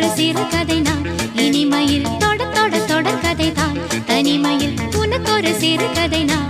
ஒரு சிறு கதை நான் இனிமையில் தொட தொட தொடர் கதை தான் தனிமையில் உனக்கு ஒரு சிறு கதை நான்